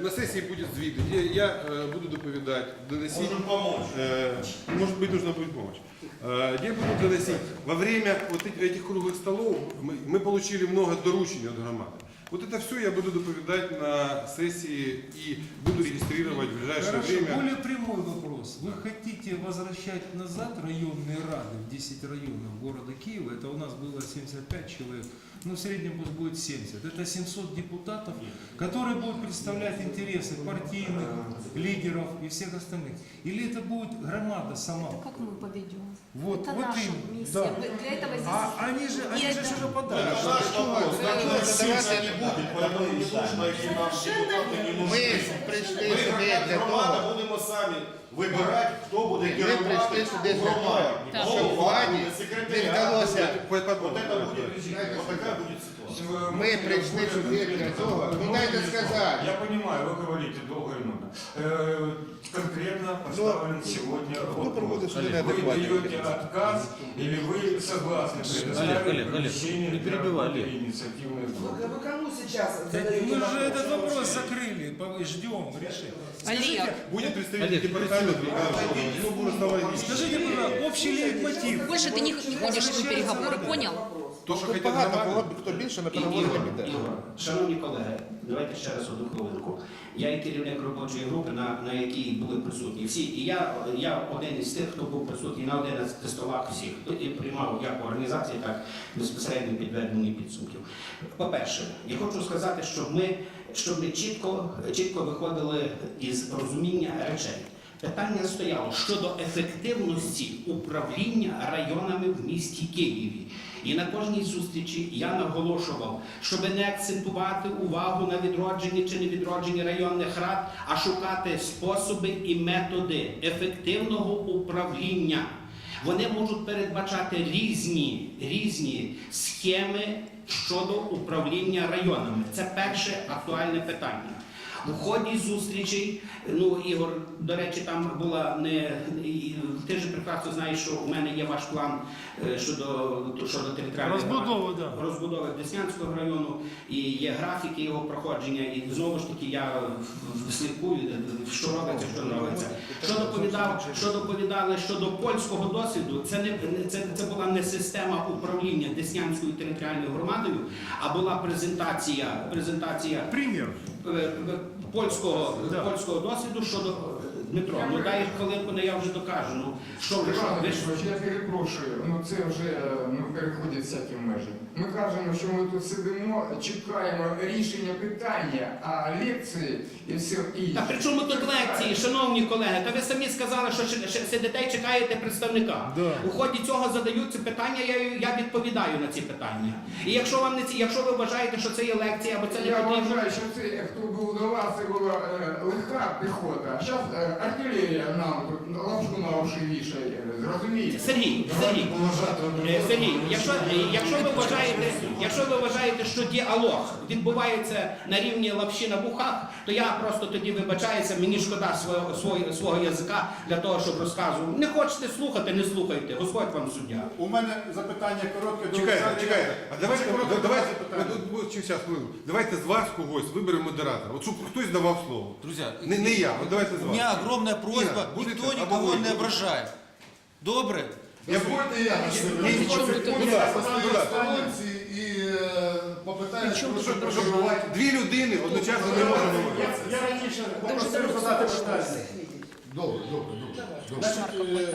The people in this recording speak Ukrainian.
на сессии будет звіт, где я э, буду доповідати, доносить. Можем помочь. Э, Может быть, нужна будет помощь. Э, Где буду доносить. Во время вот эти- этих круглых столов мы, мы получили много доручений от громады. Вот это все я буду доповедать на сессии и буду регистрировать в ближайшее Хорошо, время. более прямой вопрос. Вы хотите возвращать назад районные рады в 10 районов города Киева? Это у нас было 75 человек, но в среднем пусть будет 70. Это 700 депутатов, которые будут представлять интересы партийных лидеров и всех остальных. Или это будет громада сама? Как мы поведем? Вот, это вот наша именно, миссия. да. Для этого здесь... А они же, они же это- уже подали. Это наш вопрос. Таких сессий не будет, поэтому не нужно, и нам депутаты не Ми нужны. прийшли Ми, сюди як для громада, того, будемо самі вибирати, хто буде Ми керувати прийшли сюди для громадою. того, Голову, щоб владі секретаря. не вдалося. Вот это будет, вот такая будет ситуация. ми прийшли сюди для того. Ну дайте сказати. Я понимаю, вы говорите долго и нудно. Э, Конкретно поставлен сегодня вопрос. Вы даете отказ или вы согласны предоставить Олег, Олег, помещение не для перебивай, работы Олег. инициативной Вы, группы? вы кому сейчас Так задаете мы же вопрос? этот вопрос закрыли, по- ждем решения. Скажите, Будет представитель Олег, департамента, ну, будет основание. скажите, пожалуйста, общий лейтмотив. Больше ты не, не ходишь на переговоры, понял? То, що Тут хотять багато було б, хто більше на І- переговори Ігор, не піде. Ігор, шановні колеги, давайте ще раз одну хвилинку. Я є керівник робочої групи, на, на якій були присутні всі. І я, я один із тих, хто був присутній на 11 столах всіх, хто і приймав як організації, так і безпосередньо підведені підсумків. По-перше, я хочу сказати, що ми, щоб ми чітко, чітко виходили із розуміння речей. Питання стояло щодо ефективності управління районами в місті Києві. І на кожній зустрічі я наголошував, щоб не акцентувати увагу на відродженні чи невідродженні районних рад, а шукати способи і методи ефективного управління. Вони можуть передбачати різні, різні схеми щодо управління районами. Це перше актуальне питання. У ході зустрічей, ну Ігор, до речі, там була не ти ж прекрасно знаєш, що у мене є ваш план е, щодо щодо територіальної Розбудови, да. розбудови Деснянського району, і є графіки його проходження, і знову ж таки я в- в- слідкую, що робиться, що не робиться. Що доповідав, що доповідали щодо польського досвіду, це не це, це була не система управління Деснянською територіальною громадою, а була презентація, презентація Пример. Е, польського, польського досвіду щодо Дмитро. Ну дай хвилинку, не я вже докажу. Ну що ви що ви ж Іванович, я перепрошую, ну це вже е, ну, переходить всякі межі. Ми кажемо, що ми тут сидимо, чекаємо рішення питання, а лекції і все Та при чому тут лекції, шановні колеги? Та ви самі сказали, що ще- ще сидите і чекаєте представника. Да. У ході цього задаються питання, я, я відповідаю на ці питання. І якщо вам не ці, якщо ви вважаєте, що це є лекція або це не Я потрібно. вважаю, що це, хто був до вас, це була е, легка піхота. Зараз артилерія нам лапшу на уші вішає, зрозумієте? Сергій, Сергій, Е, Сергій, якщо, е, якщо ви вважаєте, якщо ви вважаєте, що діалог відбувається на рівні лапші на вухах, то я просто тоді вибачаюся, мені шкода свого, свого, свого язика для того, щоб розказував. Не хочете слухати, не слухайте. Господь вам суддя. У мене запитання коротке до Чекайте, Олександра чекайте. А давайте, Дуже коротке давайте, запитання. от, от, чи зараз, хвилинку. давайте з вас когось виберемо модератора. От щоб хтось давав слово. Друзья, Не, не я, от давайте з у вас. меня огромная просьба, Нет, будете? никто никого вы не будете? ображает. Добре? Я Дозвольте я і е, попитаю, При чому що тут що ображати? Дві людини одночасно не можуть говорити. Я раніше попросив добре задати питання. Добре, добре, добре. Значить, е,